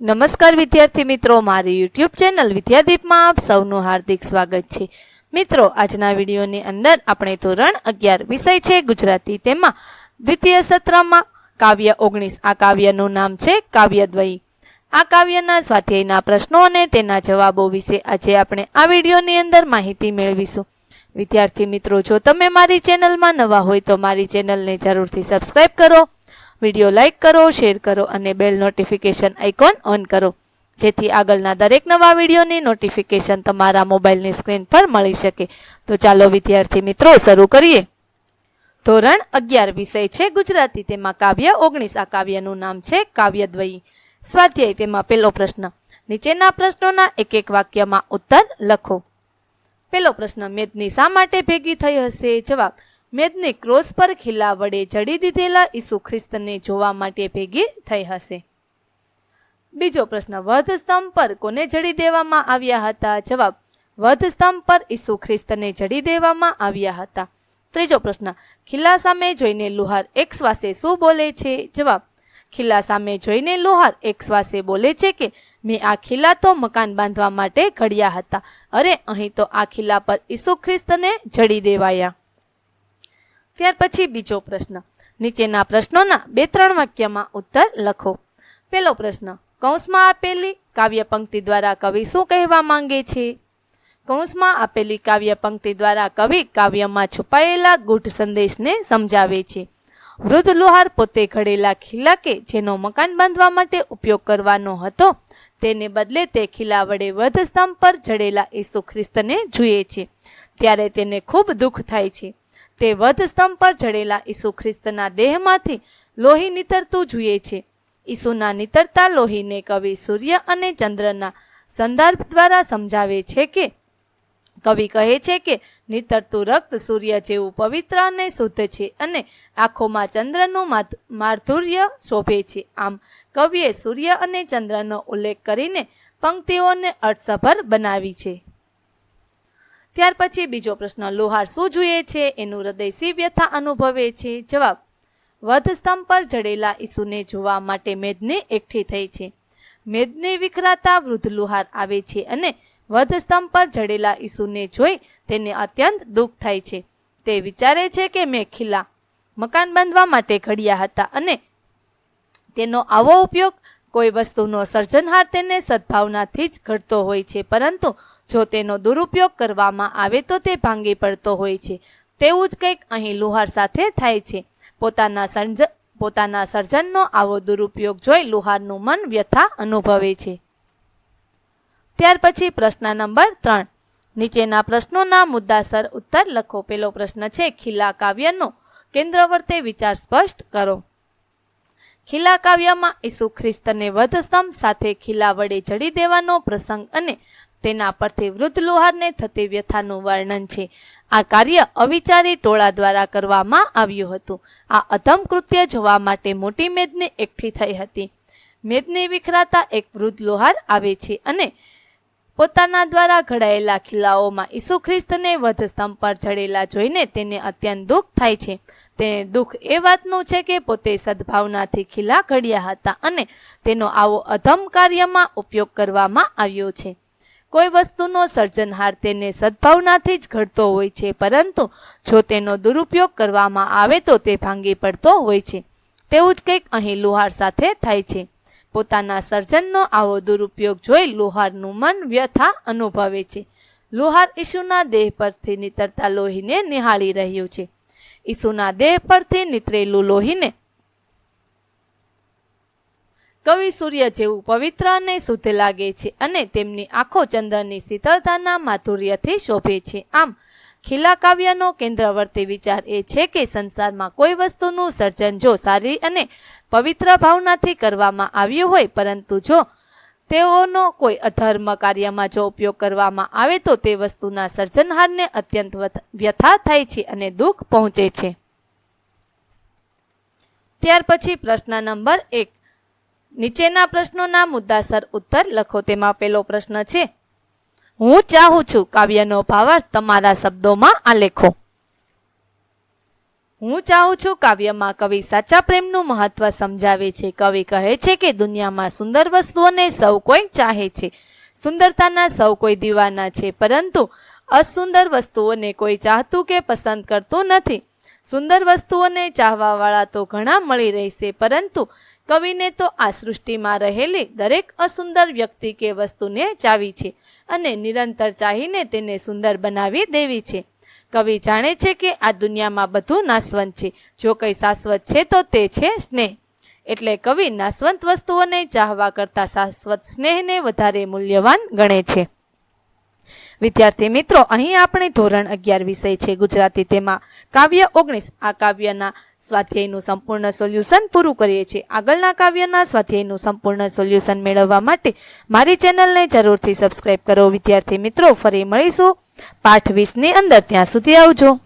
નમસ્કાર વિદ્યાર્થી મિત્રો, મારી યુટ્યુબ ચેનલ વિદ્યાદીપમાં આપ સૌનું હાર્દિક સ્વાગત છે. મિત્રો, આજના વિડીયોની અંદર આપણે ધોરણ અગિયાર વિષય છે, ગુજરાતી તેમાં દ્વિતીય સત્રમાં કાવ્ય ઓગણીસ, આ કાવ્યનું નામ છે કાવ્યદ્વયી. આ કાવ્યના સ્વાધ્યાયના પ્રશ્નો અને તેના જવાબો વિશે આજે આપણે આ વિડીયોની અંદર માહિતી મેળવીશું. વિદ્યાર્થી મિત્રો, જો તમે મારી ચેનલમાં નવા હોય તો મારી ચેનલને જરૂરથી સબસ્ક્રાઈબ કરો. વીડિયો લાઇક કરો, શેર કરો અને બેલ નોટિફિકેશન આઇકોન ઓન કરો. જેથી આગળના દરેક નવા વિડીયોની નોટિફિકેશન તમારા મોબાઈલની સ્ક્રીન પર મળી શકે. તો ચાલો વિદ્યાર્થી મિત્રો, શરૂ કરીએ. ધોરણ અગિયાર વિષય છે ગુજરાતી. તેમાં કાવ્ય ઓગણીસ. આ કાવ્યનું નામ છે કાવ્યદ્વયી. સ્વાધ્યાય. તેમાં પહેલો પ્રશ્ન, નીચેના પ્રશ્નોના એક એક વાક્યમાં ઉત્તર લખો. પહેલો પ્રશ્ન, મેદની શા માટે ભેગી થઈ હશે? જવાબ મેદની ક્રોસ પર ખીલા વડે જડી દીધેલા ઈસુ ખ્રિસ્તને જોવા માટે ભેગી થઈ હશે. બીજો પ્રશ્ન, વધ સ્તંભ પર કોને જડી દેવામાં આવ્યા હતા? જવાબ, વધ સ્તંભ પર ઈસુ ખ્રિસ્તને જડી દેવામાં આવ્યા હતા. ત્રીજો પ્રશ્ન ખિલ્લા સામે જોઈને લુહાર એક શ્વાસે શું બોલે છે? જવાબ ખિલ્લા સામે જોઈને લુહાર એક શ્વાસે બોલે છે કે, મેં આ ખિલ્લા તો મકાન બાંધવા માટે ઘડ્યા હતા. અરે, અહીં તો આ ખિલ્લા પર ઈસુ ખ્રિસ્તને જડી દેવાયા. ત્યાર પછી બીજો પ્રશ્ન. નીચેના પ્રશ્નોના બે ત્રણ વાક્યમાં ઉત્તર લખો. પહેલો પ્રશ્ન, કૌંસમાં આપેલી કાવ્ય પંક્તિ દ્વારા કવિ શું કહેવા માંગે છે? કૌંસમાં આપેલી કાવ્ય પંક્તિ દ્વારા કવિ કાવ્યમાં છુપાયેલા ગૂઢ સંદેશને સમજાવે છે. વૃદ્ધ લુહાર પોતે ઘડેલા ખીલા કે જેનો મકાન બાંધવા માટે ઉપયોગ કરવાનો હતો, તેને બદલે તે ખીલા વડે વધ સ્તંભ પર જડેલા ઈસુ ખ્રિસ્તને જુએ છે. ત્યારે તેને ખૂબ દુઃખ થાય છે. તે વધ સ્તંભ પર જડેલા ઈસુ ખ્રિસ્તના દેહમાંથી લોહી નીતરતું જુએ છે. ઈસુના નીતરતા લોહીને કવિ સૂર્ય અને ચંદ્રના સંદર્ભ દ્વારા સમજાવે છે કે, કવિ કહે છે કે, નીતરતું રક્ત સૂર્ય જેવું પવિત્ર અને શુદ્ધ છે અને આંખોમાં ચંદ્રનું માધ- માધુર્ય શોભે છે. આમ, કવિએ સૂર્ય અને ચંદ્રનો ઉલ્લેખ કરીને પંક્તિઓને અર્થસભર બનાવી છે. ત્યાર પછી બીજો પ્રશ્ન, લોહાર શું જુએ છે? એનું હૃદય સી વ્યથા અનુભવે છે? જવાબ, વધ સ્તંભ પર જડેલા ઈસુને જોવા માટે મેદની એકઠી થઈ છે. મેદને વિખરાતા વૃદ્ધ લુહાર આવે છે અને વધ સ્તંભ પર જડેલા ઈસુને જોઈ તેને અત્યંત દુઃખ થાય છે. તે વિચારે છે કે મેં ખીલા મકાન બાંધવા માટે ઘડ્યા હતા અને તેનો આવો ઉપયોગ કોઈ વસ્તુનો સર્જનહાર તેને સદભાવનાથી જ ઘડતો હોય છે, પરંતુ જો તેનો દુરુપયોગ કરવામાં આવે તો તે ભાંગી પડતો હોય છે. તેવું જ કંઈક અહીં લુહાર સાથે થાય છે. પોતાના સર્જ પોતાના સર્જનનો આવો દુરુપયોગ જોઈ લુહારનું મન વ્યથા અનુભવે છે. ત્યાર પછી પ્રશ્ન નંબર ત્રણ. નીચેના પ્રશ્નોના મુદ્દાસર ઉત્તર લખો. પેલો પ્રશ્ન છે, ખીલા કાવ્યનો કેન્દ્રવર્તે વિચાર સ્પષ્ટ કરો. ખીલા કાવ્યમાં ઈસુ ખ્રિસ્તને વધસ્તંભ સાથે ખીલા વડે જડી દેવાનો પ્રસંગ અને તેના પરથી વૃદ્ધ લોહારને થતી વ્યથાનું વર્ણન છે. આ કાર્ય અવિચારી ટોળા દ્વારા કરવામાં આવ્યું હતું. આ અધમ કૃત્ય જોવા માટે મોટી મેદની એકઠી થઈ હતી. મેદની વિખરાતા એક વૃદ્ધ લોહાર આવે છે અને પોતાના દ્વારા ઘડાયેલા ખિલ્લાઓમાં ઈસુ ખ્રિસ્તને વધસ્તંભ પર ચડેલા જોઈને તેને અત્યંત દુઃખ થાય છે. તેને દુઃખ એ વાતનું છે કે પોતે સદભાવનાથી ખિલ્લા ઘડ્યા હતા અને તેનો આવો અધમ કાર્યમાં ઉપયોગ કરવામાં આવ્યો છે. કોઈ વસ્તુનો સર્જનહાર તેને સદભાવનાથી જ ઘડતો હોય છે, પરંતુ જો તેનો દુરુપયોગ કરવામાં આવે તો તે ભાંગી પડતો હોય છે. તેવું જ કંઈક અહીં લુહાર સાથે થાય છે. પોતાના સર્જનનો આવો દુરુપયોગ જોઈ લોહારનું મન વ્યથા અનુભવે છે. લોહાર ઈસુના દેહ પરથી નીતરતા લોહીને નિહાળી રહ્યું છે. ઈસુના દેહ પરથી નીતરેલું લોહીને કવિ સૂર્ય જેવું પવિત્ર અને શુદ્ધ લાગે છે અને તેમની આંખો ચંદ્રની શીતળતાના માધુર્યથી શોભે છે. આમ ખીલા કાવ્યનો કેન્દ્રવર્તી વિચાર એ છે કે સંસારમાં કોઈ વસ્તુનું સર્જન જો સારી અને પવિત્ર ભાવનાથી કરવામાં આવ્યું હોય, પરંતુ જો તેઓનો કોઈ અધર્મ કાર્યમાં જો ઉપયોગ કરવામાં આવે, તો તે વસ્તુના સર્જનહારને અત્યંત વ્યથા થાય છે અને દુઃખ પહોંચે છે. ત્યાર પછી પ્રશ્ન નંબર એક. નીચેના પ્રશ્નોના મુદ્દાસર ઉત્તર લખો. તેમાં પહેલો પ્રશ્ન છે હું ચાહું છું કાવ્યનો ભાવાર્થ તમારા શબ્દોમાં આલેખો હું ચાહું છું કાવ્યમાં કવિ સાચા પ્રેમનું મહત્વ સમજાવે છે. કવિ કહે છે કે દુનિયામાં સુંદર વસ્તુઓને સૌ કોઈ ચાહે છે. સુંદરતાના સૌ કોઈ દીવાના છે, પરંતુ અસુંદર વસ્તુઓને કોઈ ચાહતું કે પસંદ કરતું નથી. સુંદર વસ્તુઓને ચાહવાવાળા તો ઘણા મળી રહેશે, પરંતુ કવિને તો આ સૃષ્ટિમાં રહેલી દરેક અસુંદર વ્યક્તિ કે વસ્તુને ચાવી છે અને નિરંતર ચાહીને તેને સુંદર બનાવી દેવી છે. કવિ જાણે છે કે આ દુનિયામાં બધું નાશવંત છે. જો કંઈ શાશ્વત છે તો તે છે સ્નેહ. એટલે કવિ નાશવંત વસ્તુઓને ચાહવા કરતાં શાશ્વત સ્નેહને વધારે મૂલ્યવાન ગણે છે. વિદ્યાર્થી મિત્રો, અહીં આપણે ધોરણ અગિયાર વિષય છે ગુજરાતી તેમાં. કાવ્ય ઓગણીસ. આ કાવ્યના સ્વાધ્યાયનું સંપૂર્ણ સોલ્યુશન પૂરું કરીએ છીએ. આગળના કાવ્યના સ્વાધ્યાયનું સંપૂર્ણ સોલ્યુશન મેળવવા માટે મારી ચેનલને જરૂરથી સબસ્ક્રાઇબ કરો. વિદ્યાર્થી મિત્રો, ફરી મળીશું. પાઠ વીસની અંદર. ત્યાં સુધી આવજો.